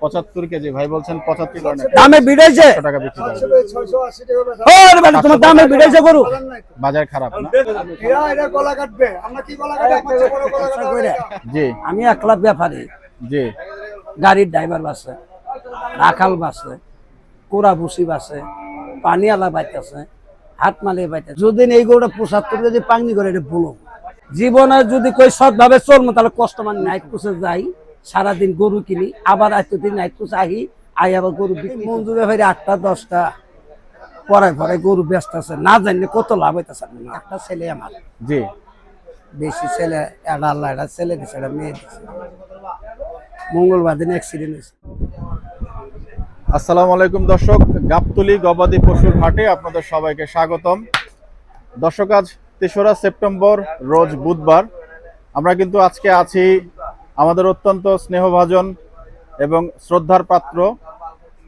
পঁচাত্তর KG. KG ভাই বলছেন পঁচাত্তর? দামে বিড়াইছে টাকা বিক্রি বেটা তোমার দামে বিড়াইছে গরু? বাজার খারাপ না? গলা কাটবে। আমরা কি গলা। জি। আমি একলা ব্যাপারী। জি। গাড়ির ড্রাইভার বাসে রাখাল বাসে কোরা বুসি বাসে পানিয়ালা বাইতেছে হাত মালিয়ে বাইতেছে। যদি এই গরুটা পঁচাত্তর যদি পাঙ্গি করে এটা বলো। জীবনে যদি কই সৎভাবে চলবো তাহলে কষ্ট মানে নাই কুচে যাই। সারাদিন গরু কিনি আবার এতদিন কুচে আহি আই আবার গরু বিক্রি মঞ্জু ব্যাপারে আটটা দশটা পরে পরে গরু ব্যস্ত আছে। না জানি কত লাভ হইতেছে একটা ছেলে আমার। জি। বেশি ছেলে এটা আল্লাহ এটা ছেলে দিছে এটা মেয়ে দিছে। মঙ্গলবার দিন অ্যাক্সিডেন্ট হয়েছে আসসালামু আলাইকুম দর্শক গাবতলি গবাদি পশুর হাটে আপনাদের সবাইকে স্বাগতম। দর্শক আজ তেসরা সেপ্টেম্বর রোজ বুধবার। আমরা কিন্তু আজকে আছি আমাদের অত্যন্ত স্নেহভাজন এবং শ্রদ্ধার পাত্র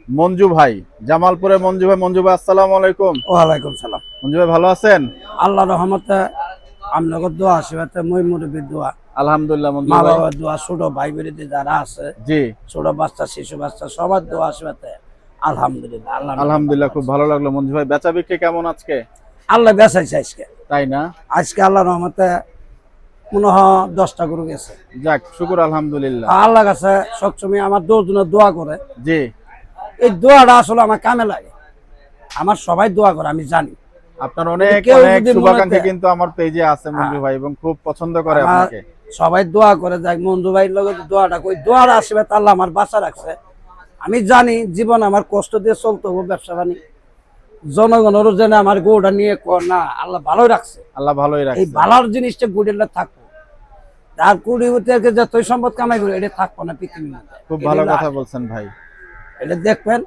মঞ্জু ভাই জামালপুরে মঞ্জু ভাই। মঞ্জু ভাই আসসালামু আলাইকুম। ওয়ালাইকুম সালাম। মঞ্জু ভাই ভালো আছেন? আল্লাহ রহমতে আপনাদের দোয়া আশীর্বাদে মই মুরব্বীর দোয়া। আলহামদুলিল্লাহ মঞ্জু মা ভাই। বাবার দোয়া ছোট ভাই বেরিতে যারা আছে জি। ছোট বাচ্চা শিশু বাচ্চা সবার দোয়া আশীর্বাদে। আলহামদুলিল্লাহ আল্লাহ আলহামদুলিল্লাহ খুব ভালো লাগল মঞ্জু ভাই। বেচা বিক্রি কেমন আজকে? আল্লাহ বেচাইছে আজকে। তাই না? আজকে আল্লাহ রহমতে মনে হয় দশটা গরু গেছে। যাক শুকুর আলহামদুলিল্লাহ। আল্লাহ কাছে সবসময় আমার দোয়া করে। জি। এই দোয়াটা আসলে আমার কামে লাগে। আমার সবাই দোয়া করে আমি জানি। আপনার অনেক অনেক শুভাকাঙ্ক্ষী কিন্তু আমার পেজে আছে মঞ্জু ভাই এবং খুব পছন্দ করে আপনাকে। সবাই দোয়া করে যাক মঞ্জু ভাইয়ের লগে দোয়াটা কই দোয়ার আশীর্বাদ আল্লাহ আমার বাঁচা রাখছে। আমি জানি জীবন আমার কষ্ট দিয়ে চলতে হবে ব্যবসা বাণী জনগণেরও যেন আমার গৌটা নিয়ে না আল্লাহ ভালোই রাখছে। আল্লাহ ভালোই এই রাখছে। ভালোর জিনিসটা গুড়িলে থাকব। আর কুড়ি থেকে যতই সম্পদ কামাই করে এটা থাকব না মধ্যে। খুব ভালো কথা বলছেন ভাই। এটা দেখবেন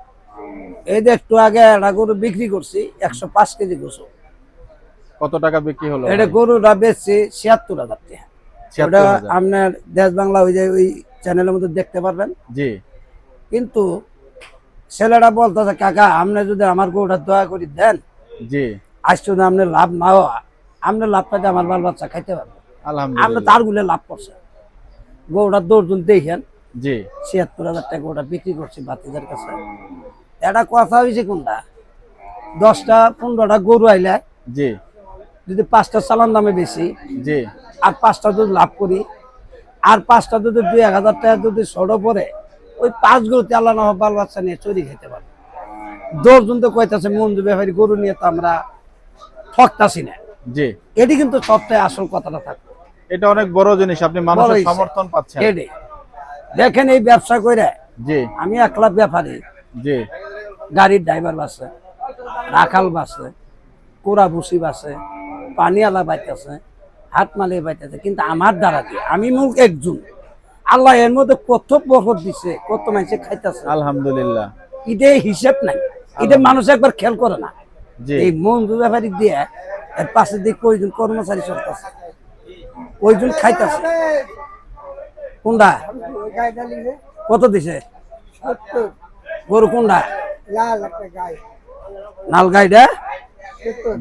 এই যে একটু আগে একটা গরু বিক্রি করছি একশো পাঁচ কেজি গরু কত টাকা বিক্রি হলো এটা গরুটা বেচছি ছিয়াত্তর হাজার টাকা। ওটা আপনার দেশ বাংলা ওই যে ওই চ্যানেলের মধ্যে দেখতে পারবেন। জি। কিন্তু ছেলেটা বলতেছে কাকা আপনি যদি আমার গরুটা দয়া করে দেন জি। আজ যদি আপনি লাভ না আপনি লাভটা দিয়ে আমার বাল বাচ্চা খাইতে পারবে আপনি তার গুলে লাভ করছে। গরুটার দর্জন দেখেন জি। ছিয়াত্তর হাজার টাকা ওটা বিক্রি করছি বাতিজার কাছে। এটা কথা হয়েছে কোনটা? দশটা পনেরোটা গরু আইলে জি। যদি পাঁচটা চালান দামে বেশি জি। আর পাঁচটা যদি লাভ করি আর পাঁচটা যদি দুই এক হাজার টাকা যদি ছোট পরে ওই পাঁচ গরুতে আল্লাহ না বাল বাচ্চা নিয়ে চুরি খেতে পারবে। দশজন তো কইতাছে মঞ্জু ব্যাপারী গরু নিয়ে তো আমরা ঠকতাছি না। জি। এটি কিন্তু সবটাই আসল কথাটা থাকবে এটা অনেক বড় জিনিস আপনি মানুষের সমর্থন পাচ্ছেন। এটি। দেখেন এই ব্যবসা করে জি। আমি একলা ব্যাপারী। জি। গাড়ির ড্রাইভার বাসে রাখাল বাসে কোরা বুসি বাসে পানিয়ালা বাইতেছে হাত মালিয়ে বাইতেছে কিন্তু আমার দ্বারা আমি মূল একজন। আল্লাহ এর মধ্যে কত বরকত দিছে কত মানুষে খাইতেছে। আলহামদুলিল্লাহ। ঈদে হিসেব নাই ঈদে মানুষ একবার খেয়াল করে না। জি। এই মঞ্জু ব্যাপারী দিয়ে এর পাশে দিক কয়জন কর্মচারী চলতেছে কয়জন খাইতেছে। কোনটা কত দিছে? গরু কোনটা লাল গাই। নাল গাইডা?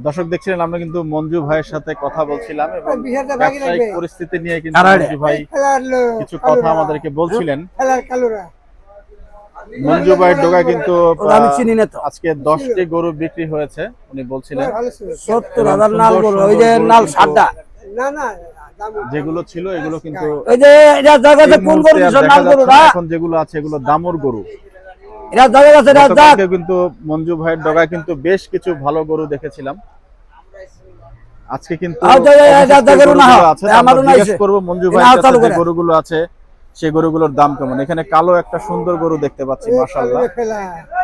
দর্শক দেখছিলেন আমরা কিন্তু মঞ্জু ভাইয়ের সাথে কথা বলছিলাম এবং ব্যবসায়িক পরিস্থিতি নিয়ে কিন্তু মঞ্জু ভাই কিছু কথা আমাদেরকে বলছিলেন। মঞ্জু ভাইয়ের ডোকায় কিন্তু আমি চিনি না তো। আজকে দশটি গরু বিক্রি হয়েছে উনি বলছিলেন। ভালো ছিল। সত্তর এবং হাজার নাল গরু ওই যে নাল সাতটা না না যেগুলো ছিল এগুলো কিন্তু ওই যে এটা জায়গাতে কোন গরু আর দিছো দেখা নাল যাচ্ছে এখন যেগুলো আছে এগুলো দামর গরু। কিন্তু মঞ্জু ভাইয়ের ডগায় কিন্তু বেশ কিছু ভালো গরু দেখেছিলাম। আজকে কিন্তু আও, যা, যা, যা, অবশিষ্ট যা, গরু না। গরুগুলো আছে, আমরা জিজ্ঞেস সে। করব মঞ্জু এ, ভাইয়ের কাছে যে গরুগুলো আছে সেই গরুগুলোর দাম কেমন? এখানে কালো একটা সুন্দর গরু দেখতে পাচ্ছি মাশাআল্লাহ।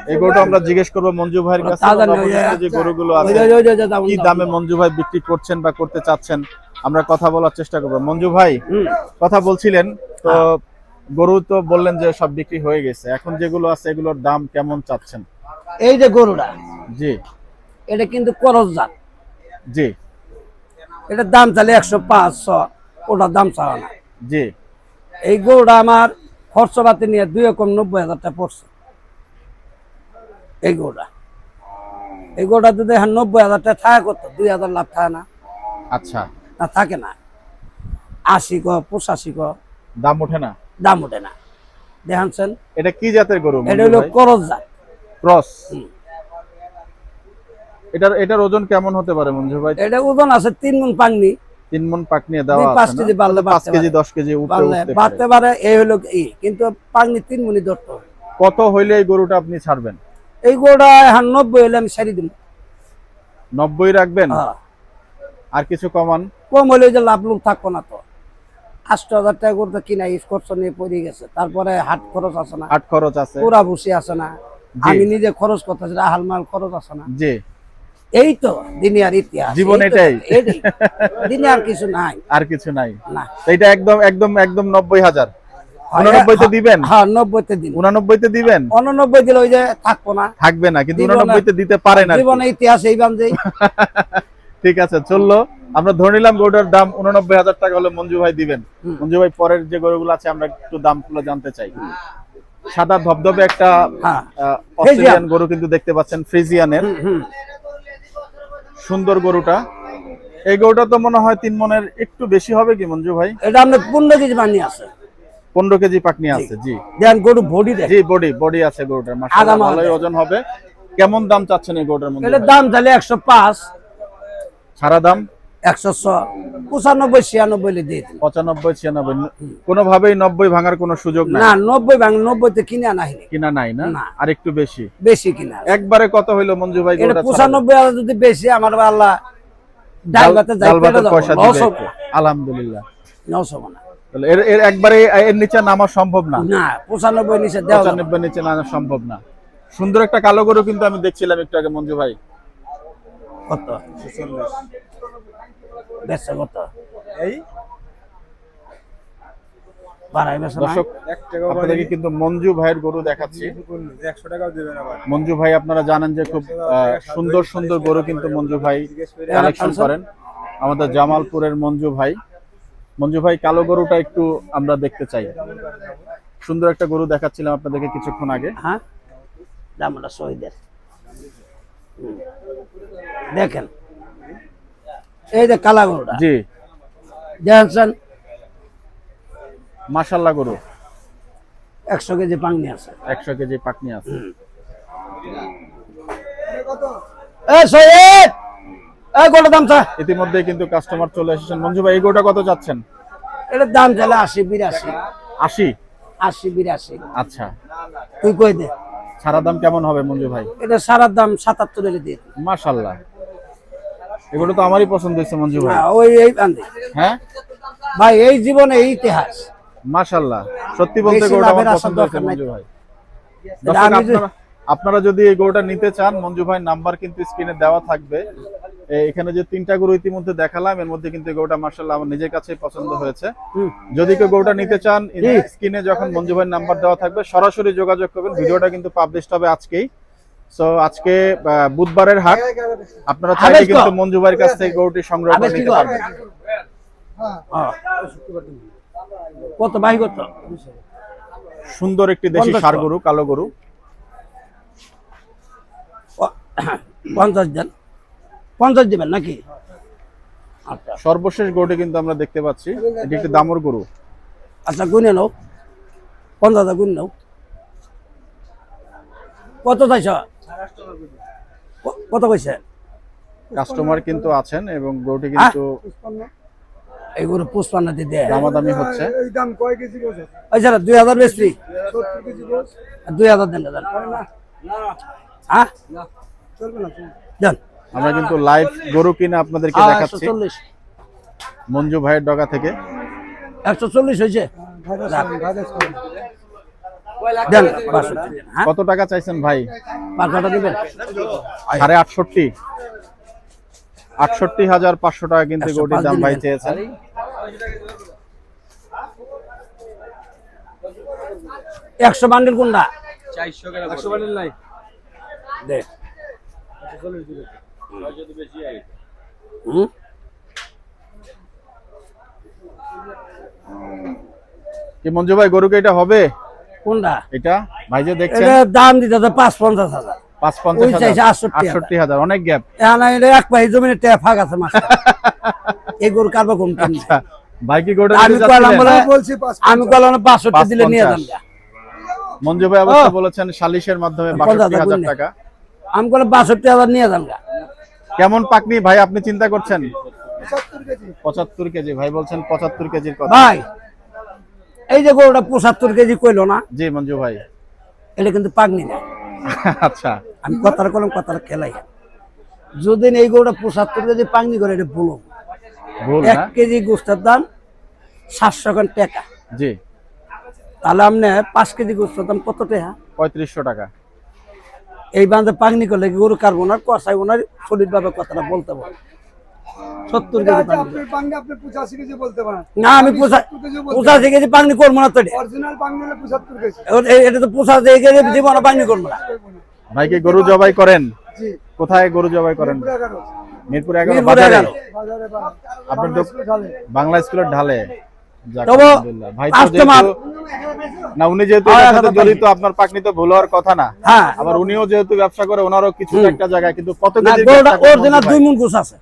এই গরুটা আমরা জিজ্ঞেস করব মঞ্জু ভাইয়ের কাছে। যে- গরুগুলো আছে কি দামে মঞ্জু ভাই বিক্রি করছেন বা করতে চাচ্ছেন আমরা কথা বলার চেষ্টা করব। মঞ্জু ভাই কথা বলছিলেন তো হ্যাঁ। গরু তো বললেন যে সব বিক্রি হয়ে গেছে। এখন যেগুলো আছে এগুলোর দাম কেমন চাচ্ছেন? এই যে গরুটা জি। এটা কিন্তু করজ জাত। জি। এটার দাম চালে একশো পাঁচ ওটার দাম চাওয়া না। জি। এই গরুটা আমার খরচপাতি নিয়ে দুই রকম নব্বই হাজার টাকা পড়ছে। এই গরুটা। এই গরুটা যদি এখন নব্বই হাজার টাকা থাকা করতো দুই হাজার লাভ থাকে না। আচ্ছা। না থাকে না। আশি ক পঁচাশি ক। দাম ওঠে না? দাম ওঠে না। দেখাচ্ছেন এটা কি জাতের গরু এটা হলো করজ জাত। ক্রস। এটার এটার ওজন কেমন হতে পারে মঞ্জু ভাই? এটা ওজন আছে তিন মন পাংনি তিন মন পাক নিয়ে দেওয়া দুই পাঁচ কেজি বাড়লে পাঁচ বাড়তে কেজি পারে। দশ কেজি উঠতে উঠতে। বাড়তে পারে। এই হলো ই। কিন্তু পাংনি তিন মনি ধরতে কত হইলে এই গরুটা আপনি ছাড়বেন? এই গরুটা এখন নব্বই হলে আমি সারি দিব। নব্বই রাখবেন? হ্যাঁ। আর কিছু কমান? কম হলে যে লাভ লোক থাকব না তো। আষ্ট হাজার টাকা করতে কিনা স্কর্স নিয়ে পড়ে গেছে। তারপরে হাট খরচ আছে না। আট খরচ আছে। পুরা বসে আছে না। আমি নিজে খরচ করতেছি খরচ আছে না। জি। এই তো দুনিয়ার ইতিহাস। জীবন এটাই। কিছু নাই। আর কিছু নাই। না। এটা একদম একদম একদম নব্বই হাজার। উননব্বইতে দিবেন? হ্যাঁ নব্বইতে দিন। উনানব্বইতে দিবেন? অননব্বই দিলে ওই যে থাকব না। থাকবে না কিন্তু না। উনানব্বইতে দিতে পারেন আর কি। জীবনে ইতিহাস এই বান্ধে ঠিক আছে চলল। আমরা ধরে নিলাম গরুটার দাম উননব্বই হাজার টাকা হলে মঞ্জু ভাই দিবেন। মঞ্জু ভাই পরের যে গরুগুলো আছে আমরা একটু দামগুলো জানতে চাই। সাদা ধবধবে একটা হ্যাঁ। অস্ট্রেলিয়ান গরু কিন্তু দেখতে পাচ্ছেন ফ্রিজিয়ানের। সুন্দর গরুটা। এই গরুটা তো মনে হয় তিন মনের একটু বেশি হবে কি মঞ্জু ভাই? এটা আমরা পনেরো কেজি বানিয়ে আছে। পনেরো কেজি পাকনি আছে জি। দেন গরু বডি জি বডি বডি আছে গরুটার ভালোই ওজন হবে। কেমন দাম চাচ্ছেন এই গরুটার মধ্যে দাম তাহলে একশো পাঁচ। সারা দাম? একশো পঁচানব্বই ছিয়ানব্বই দিয়ে দিন পঁচানব্বই ছিয়ানব্বই। কোনোভাবেই নব্বই ভাঙার কোনো সুযোগ না নব্বই ভাঙ নব্বইতে কিনে কিনা নাই না? না। আর একটু বেশি? বেশি কিনা একবারে কত হইল মঞ্জু ভাই পঁচানব্বই যদি বেশি আমার আল্লাহ। আলহামদুলিল্লাহ। না। এর একবারে এর নিচে নামা সম্ভব না? না পঁচানব্বই নিচে। পঁচানব্বই নিচে নামা সম্ভব না। সুন্দর একটা কালো গরু কিন্তু আমি দেখছিলাম একটু আগে মঞ্জু ভাই। কত? কত? এই? আপনাদেরকে কিন্তু মঞ্জু ভাইয়ের গরু দেখাচ্ছি। একশো টাকাও দেবেন আবার মঞ্জু ভাই আপনারা জানেন যে খুব সুন্দর সুন্দর গরু কিন্তু মঞ্জু ভাই কালেকশন করেন। আমাদের জামালপুরের মঞ্জু ভাই। মঞ্জু ভাই কালো গরুটা একটু আমরা দেখতে চাই। সুন্দর একটা গরু দেখাচ্ছিলাম আপনাদেরকে কিছুক্ষণ আগে। হ্যাঁ? দামটা শহীদের। দেখেন। এই যে কালা গরুটা। জি। দেখছেন মাশাল্লাহ গরু। একশো কেজি পাংনি আছে। একশো কেজি পাকনি আছে। এ শহীদ এই গরুটার দাম চা? ইতিমধ্যে কিন্তু কাস্টমার চলে এসেছেন। মঞ্জু ভাই এই গরুটা কত চাচ্ছেন? এটার দাম চলে আশি বিরাশি। আশি? আশি বিরাশি। আচ্ছা। তুই কই দে? সারা দাম কেমন হবে মঞ্জু ভাই? এটা সারার দাম সাতাত্তর এলে দিয়ে। মাশাল্লাহ এগুলো তো আমারই পছন্দ হয়েছে মঞ্জু ভাই। হ্যাঁ, ওই এই বান্ধে। হ্যাঁ? ভাই এই জীবনে এই ইতিহাস। মাশাল্লাহ সত্যি বলতে গোটা গরুটা আমার পছন্দ হয়েছে মঞ্জু ভাই। দর্শক, আপনারা আপনারা যদি এই গরুটা নিতে চান মঞ্জু ভাই নাম্বার কিন্তু স্ক্রিনে দেওয়া থাকবে। এখানে যে তিনটা গরু ইতিমধ্যে দেখালাম এর মধ্যে কিন্তু এই গরুটা মার্শাল্লাহ আমার নিজের কাছে পছন্দ হয়েছে। যদি কেউ গরুটা নিতে চান স্ক্রিনে যখন মঞ্জু ভাইয়ের নাম্বার দেওয়া থাকবে সরাসরি যোগাযোগ করবেন। ভিডিওটা কিন্তু পাবলিশ হবে আজকেই। সো আজকে আহ, বুধবারের হাট। আপনারা চাইলে কিন্তু মঞ্জু ভাইয়ের কাছ থেকে গরুটি সংগ্রহ করে নিতে পারবেন হ্যাঁ। কত ভাই কত সুন্দর একটি দেশি সার গরু কালো গরু। পঞ্চাশ দেন। পঞ্চাশ দিবেন নাকি? আচ্ছা সর্বশেষ গরুটি কিন্তু আমরা দেখতে পাচ্ছি। এটি একটি দামর গরু। আচ্ছা গুনে নাও। পঞ্চাশ গুণ নাও। কত চাইছ? কত কইছে? কাস্টমার কিন্তু আছেন এবং গরুটি কিন্তু এইগুলো পুষ্পান্ন দিয়ে দেয়। দামাদামি হচ্ছে। এই দাম কয় কেজি গোছ ওই স্যার দুই হাজার বেশি। কেজি গোছ দুই হাজার দেন দেন। হ্যাঁ না। না। আমরা কিন্তু লাইভ গরু কিনে আপনাদেরকে একশো দেখাচ্ছি। চল্লিশ। মঞ্জু ভাইয়ের ডগা থেকে। একশো চল্লিশ হয়েছে? হ্যাঁ? কত টাকা চাইছেন ভাই? দিবেন। সাড়ে আটষট্টি। আটষট্টি হাজার পাঁচশো টাকা কিন্তু একশো গরুটির দাম ভাই। চেয়েছেন। একশো বান্ডেল কোনটা? দে। হুম? কি মঞ্জু ভাই গরুকে এটা হবে? কোনটা? এটা? ভাই যে দেখছেন? এটা দাম দিতে হাজার। হাজার। 68 হাজার। অনেক গ্যাপ। এখন এটা এক পাই ফাঁক আছে মাস। এই গরু কিনবে? ভাই কি আমি? বলে বলছি আমি দিলে নিয়ে যান। মঞ্জু ভাই অবশ্য বলেছেন সালিশের মাধ্যমে টাকা। আমি করে বাষট্টি হাজার নিয়ে যান কেমন পাকনি ভাই আপনি চিন্তা করছেন? পঁচাত্তর কেজি ভাই বলছেন পঁচাত্তর কেজির কথা। ভাই এই যে গরুটা পঁচাত্তর কেজি কইলো না জি মঞ্জু ভাই। এটা কিন্তু পাগনি না। আচ্ছা। আমি কথার কলম কথার খেলাই। যদি এই গরুটা পঁচাত্তর কেজি পাগনি করে এটা বলো ভুল এক কেজি গোস্তের দাম সাতশো খান টাকা। জি। তাহলে আপনি পাঁচ কেজি গোস্তের দাম কত টাকা? পঁয়ত্রিশশো টাকা। এই বান্ধে পাগনি করলে কি গরু কারবো না কষাই ওনার সঠিকভাবে কথাটা বলতে পারে সত্তর কেজি আচ্ছা, পাগনি। না আমি পঁচাশি কেজি করব না তো এটা। তো পঁচাশি কেজি জীবনে পাগনি করব না। ভাই কি গরু জবাই করেন? কোথায় গরু জবাই করেন? মিরপুর এগারো। বাজারে? আপনার বাংলা স্কুলের ঢালে। তবু আলহামদুলিল্লাহ। ভাই তো কাস্টমার- না উনি যেহেতু এটার সাথে এগারো জড়িত আপনার পাকনি তো ভুল হওয়ার কথা না। হ্যাঁ। আবার উনিও যেহেতু ব্যবসা করে ওনারও কিছু একটা জায়গায় কিন্তু কত কেজি গরুটা অরিজিনাল দুই মন গোস আছে।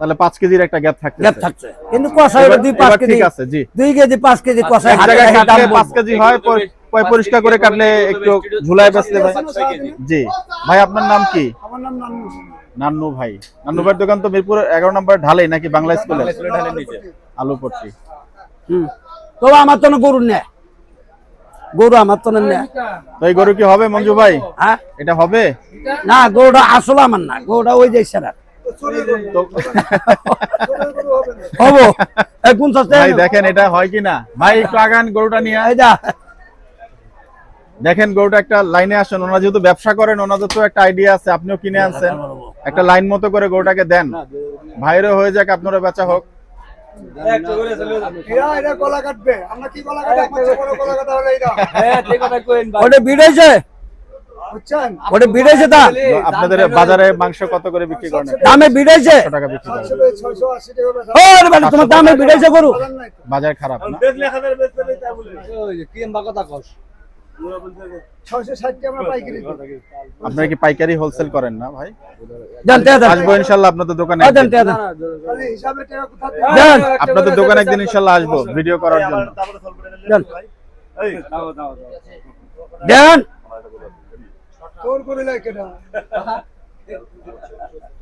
তাহলে পাঁচ কেজির একটা গ্যাপ থাকছে গ্যাপ থাকছে। কিন্তু কষাই এবার- দুই পাঁচ এবার কেজি ঠিক আছে, জি। দুই কেজি পাঁচ কেজি কষাই এক জায়গায় কাটলে বলব। কেজি হয় পর- পরিষ্কার করে কাটলে একটু ঝুলায় বেচলে ভাই জি। ভাই আপনার নাম কি? আমার নাম নান্নু নান্নু ভাই। নান্নু ভাইয়ের দোকান তো মিরপুর এগারো নম্বর ঢালে নাকি বাংলা স্কুলে আলু আলুপট্টি। হুম তবে আমার তো গরু নেয় গরু আমার তো নেয় তো এই গরু কি হবে মঞ্জু ভাই হ্যাঁ এটা হবে না গরুটা আসলে আমার না গরুটা ওই না। দেখেন এটা হয় কি না ভাই একটু আগান গরুটা নিয়ে যা দেখেন গরুটা একটা লাইনে আসেন ওনারা যেহেতু ব্যবসা করেন ওনাদের তো একটা আইডিয়া আছে আপনিও কিনে আনছেন একটা লাইন মতো করে গরুটাকে দেন ভাইরও হয়ে যাক আপনারও বেচা হোক আপনাদের বাজারে মাংস কত করে বিক্রি করেন? দামে বিড়েছে টাকা বিক্রি করেন। তোমার দামে বিড়েছে গরু। বাজার খারাপ না। আপনারা কি পাইকারি হোলসেল করেন না ভাই? আসব ইনশাল্লাহ আপনাদের দোকানে আপনাদের দোকানে একদিন ইনশাল্লাহ আসব ভিডিও করার জন্য।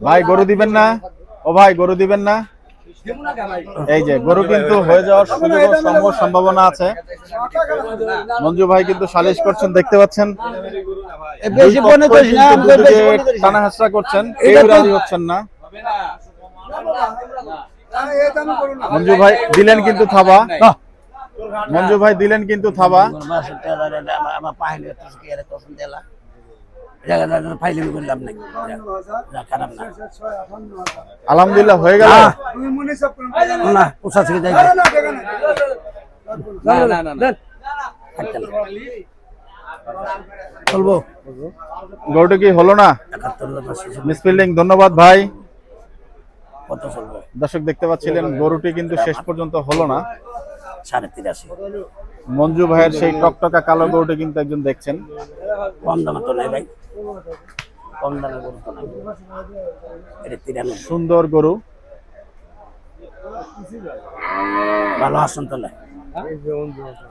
ভাই গরু দিবেন না? ও ভাই গরু দিবেন না? এই যে গরু কিন্তু হয়ে যাওয়ার সুযোগ সম্ভব সম্ভাবনা আছে। মঞ্জু ভাই কিন্তু সালিশ করছেন দেখতে পাচ্ছেন। বেশি। টানা হাসরা করছেন কেউ রাজি হচ্ছেন না। মঞ্জু ভাই দিলেন কিন্তু থাবা। মঞ্জু ভাই দিলেন কিন্তু থাবা। আলহামদুলিল্লাহ হয়ে গেল মনে না পোষা থেকে যাই না চলবো গরুটা কি হলো না মিসফিল্ডিং ধন্যবাদ ভাই কত দর্শক দেখতে পাচ্ছিলেন গরুটি কিন্তু শেষ পর্যন্ত হলো না সাড়ে তিরাশি মঞ্জু ভাইয়ের সেই টকটকা কালো গরুটি কিন্তু একজন দেখছেন কম দামে তো নেই ভাই কম গরু তো এটা তিরানব্বই। সুন্দর গরু। ভালো আসুন তাহলে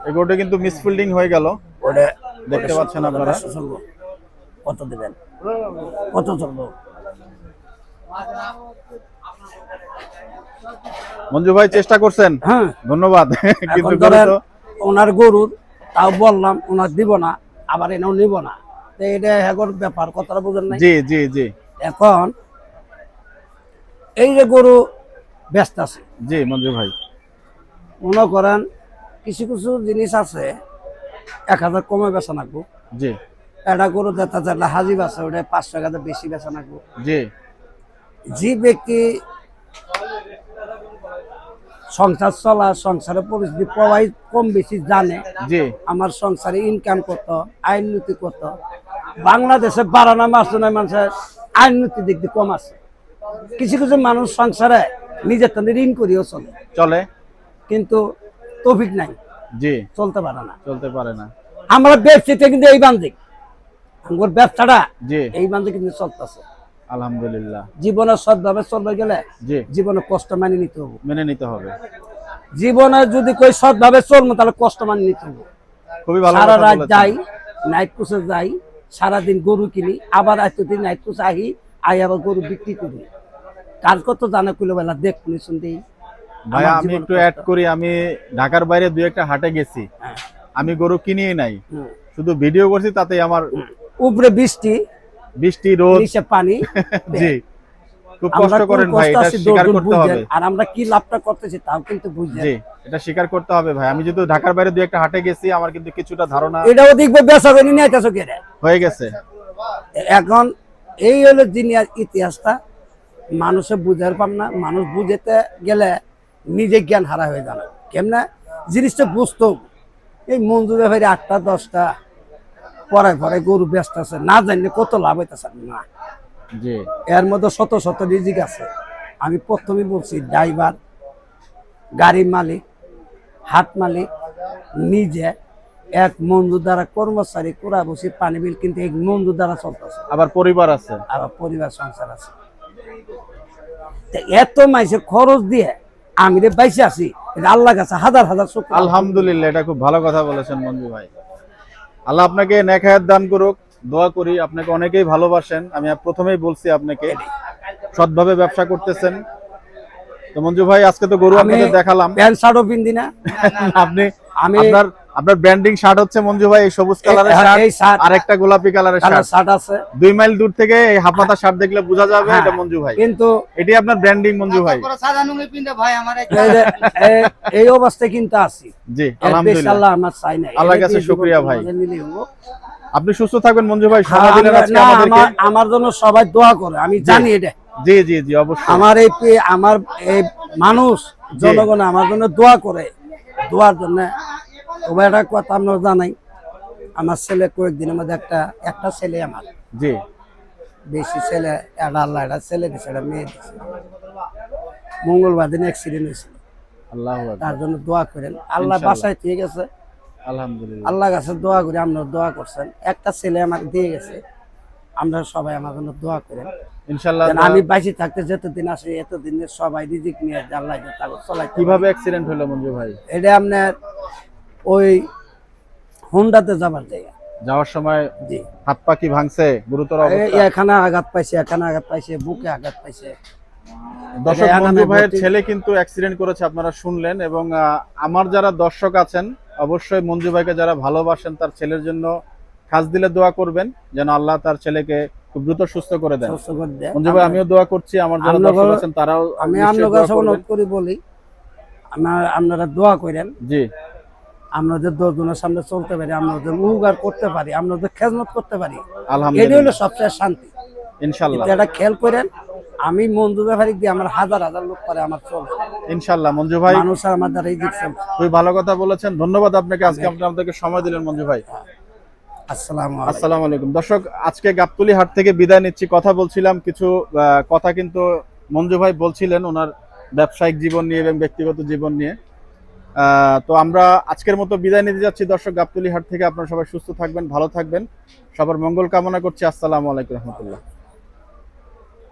এই গরুটি কিন্তু মিসফিল্ডিং হয়ে গেল। ওটা দেখতে পাচ্ছেন আপনারা। কত দেবেন? কত চলবো? মঞ্জু ভাই চেষ্টা করছেন? হ্যাঁ। ধন্যবাদ। কিন্তু ওনার গরুর তাও বললাম ওনার দিব না আবার এনেও নিব না। তো এটা এখন ব্যাপার কথাটা বুঝেন নাই? জি জি জি। এখন এই যে গরু ব্যস্ত আছে জি মঞ্জু ভাই। মনে করেন কিছু কিছু জিনিস আছে এক হাজার কমে বেচা নাকবো। জি। একটা গরু দেখা যায় হাজিব আছে ওটা পাঁচশো এক হাজার বেশি বেচা নাকবো। জি। যে ব্যক্তি সংসার চলা সংসারের পরিস্থিতি প্রবাহ কম বেশি জানে আমার সংসারে ইনকাম কত আইন নীতি কত বাংলাদেশে বাড়ানো মাস নয় মানুষের? আইন নীতি দিক দিয়ে কম আছে। কিছু কিছু মানুষ সংসারে নিজের তাদের ঋণ করিও চলে। চলে? কিন্তু তফিক নাই। জি। চলতে পারে না। চলতে পারে না। আমরা ব্যবসাতে কিন্তু এই বান্দিক। আমার ব্যবসাটা জি। এই বান্ধে কিন্তু চলতেছে। আলহামদুলিল্লাহ। জীবনে সৎভাবে চলবে গেলে জি। জীবনে কষ্ট মানি নিতে হবে। মেনে নিতে হবে। জীবনে যদি কই সৎভাবে চলবো তাহলে কষ্ট মানি নিতে হবে। খুবই ভালো সারা রাত যাই নাইট কোচে যাই সারাদিন গরু কিনি আবার এতদিন একটু চাহি আই আবার গরু বিক্রি করি। কার কত জানা কুলো বেলা দেখ শুনি শুনতেই ভাইয়া আমি একটু অ্যাড করি আমি ঢাকার বাইরে দুই একটা হাটে গেছি। হ্যাঁ। আমি গরু কিনি নাই। শুধু ভিডিও করছি তাতে আমার উপরে বৃষ্টি বৃষ্টি রোদ। পানি। জি। খুব কষ্ট করেন ভাই এটা স্বীকার করতে হবে। আর আমরা কি লাভটা করতেছি তাও কিন্তু জি এটা স্বীকার করতে হবে ভাই। আমি যেহেতু ঢাকার বাইরে দুই একটা হাটে গেছি আমার কিন্তু কিছুটা ধারণা এটাও দেখবে বেচা বেনি নিয়ে আইতেছো কে হয়ে গেছে। এখন এই হলো ইতিহাসটা। মানুষে বুঝার পাম না। মানুষ বুঝেতে গেলে নিজে জ্ঞান হারা হয়ে যাবে। কেমনে? জিনিসটা বুঝতো এই মঞ্জু ব্যাপারে আটটা দশটা পরে পরে গরু ব্যস্ত আছে না জানলে কত লাভ হইতেছে? না। এর মধ্যে শত শত রিজিক আছে। আমি প্রথমে বলছি ড্রাইভার গাড়ির মালিক হাট মালিক নিজে এক মঞ্জুর দ্বারা কর্মচারী কুড়া বসি পানি বিল কিন্তু এক মঞ্জুর দ্বারা চলতেছে। আবার পরিবার আছে? আবার পরিবার সংসার আছে। এত মাইসের খরচ দিয়ে আমি রে বাইসে আছি আল্লাহ কাছে হাজার হাজার শুকর আলহামদুলিল্লাহ এটা খুব ভালো কথা বলেছেন মঞ্জু ভাই। আল্লাহ আপনাকে নেখায়াত দান করুক। দোয়া করি আপনাকে অনেকেই ভালোবাসেন। আমি প্রথমেই বলছি আপনাকে সৎভাবে ব্যবসা করতেছেন। তো মঞ্জু ভাই আজকে তো গরু আপনাদের দেখালাম। প্যান্ট শার্টও পিন্দি না। আপনি আমি আপনার আপনার ব্র্যান্ডিং শার্ট হচ্ছে মঞ্জু ভাই এই সবুজ কালারের শার্ট এই শার্ট আর একটা গোলাপি কালারের কালার শার্ট শার্ট আছে। দুই মাইল দূর থেকে এই হাফাতা শার্ট দেখলে বোঝা যাবে হ্যাঁ। এটা মঞ্জু ভাই। কিন্তু এটি আপনার ব্র্যান্ডিং মঞ্জু ভাই। এই যে- এই- এই অবস্থায় কিন্তু আছি। জি আলহামদুলিল্লাহ। আমার চাই নাই। আল্লাহর কাছে শুকরিয়া ভাই। আপনি সুস্থ থাকবেন মঞ্জু ভাই। আমরা- আমার- আমার জন্য সবাই দোয়া করে আমি জানি এটা। জি জি জি অবশ্যই। আমার এই আমার এই মানুষ জনগণ আমার জন্য দোয়া করে। দোয়ার জন্য তবে একটা কথা আপনার জানাই। আমার ছেলে কয়েকদিনের মধ্যে একটা একটা ছেলে আমার। জি। বেশি ছেলে একটা আল্লাহ একটা ছেলে দিছে একটা মেয়ে দিছে। মঙ্গলবার দিন অ্যাক্সিডেন্ট হয়েছিল। আল্লাহ। তার জন্য দোয়া করেন। আল্লাহ বাসায় ঠিক আছে আলহামদুলিল্লাহ। আল্লাহ কাছে দোয়া করি আপনার দোয়া করছেন। একটা ছেলে আমাকে দিয়ে গেছে আমরা সবাই আমার জন্য দোয়া করেন ইনশাআল্লাহ আমি বাইসে থাকতে যতদিন আসি এতদিন সবাই রিজিক নিয়ে আল্লাহ চলাই কীভাবে অ্যাক্সিডেন্ট হলো মঞ্জু ভাই? এটা আপনার ওই হুন্ডাতে যাবার জায়গা। যাওয়ার সময় হাত পা কি ভাঙছে? গুরুতর অবস্থা? এখানে আঘাত পাইছে এখানে আঘাত পাইছে বুকে আঘাত পাইছে। দর্শক এটা এখানে ভাইয়ের ছেলে কিন্তু অ্যাক্সিডেন্ট করেছে আপনারা শুনলেন। এবং আমার যারা দর্শক আছেন অবশ্যই মঞ্জু ভাইকে যারা ভালোবাসেন তার ছেলের জন্য খাস দিলে দোয়া করবেন যেন আল্লাহ তার ছেলেকে খুব দ্রুত সুস্থ করে দেন। মঞ্জু ভাই আমিও দোয়া করছি আমার যারা দর্শক আছেন তারাও আমি করবেন। অনুরোধ করি বলি আমার আপনারা দোয়া করেন। জি। আপনাদের দশজনের সামনে চলতে পারি আপনাদের উপকার করতে পারি আপনাদের খেজমত করতে পারি এটাই আলহামদুলিল্লাহ হলো সবচেয়ে শান্তি। ইনশাল্লাহ কিন্তু এটা খেয়াল করেন আমি মঞ্জু ব্যাপারে দিয়ে আমার হাজার হাজার লোক করে আমার চলবে ইনশাল্লাহ মঞ্জু ভাই। মানুষ আমার দ্বারা এই দিক খুবই ভালো কথা বলেছেন। ধন্যবাদ আপনাকে। আজকে আপনি আমাদেরকে সময় দিলেন মঞ্জু ভাই। আসসালামু আলাইকুম। দর্শক আজকে গাবতলি হাট থেকে বিদায় নিচ্ছি। কথা বলছিলাম কিছু কথা কিন্তু মঞ্জু ভাই বলছিলেন ওনার ব্যবসায়িক জীবন নিয়ে এবং ব্যক্তিগত জীবন নিয়ে। আহ, তো আমরা আজকের মতো বিদায় নিতে যাচ্ছি। দর্শক গাবতলি হাট থেকে আপনারা সবাই সুস্থ থাকবেন ভালো থাকবেন। সবার মঙ্গল কামনা করছি। আসসালামু আলাইকুম রহমতুল্লাহ।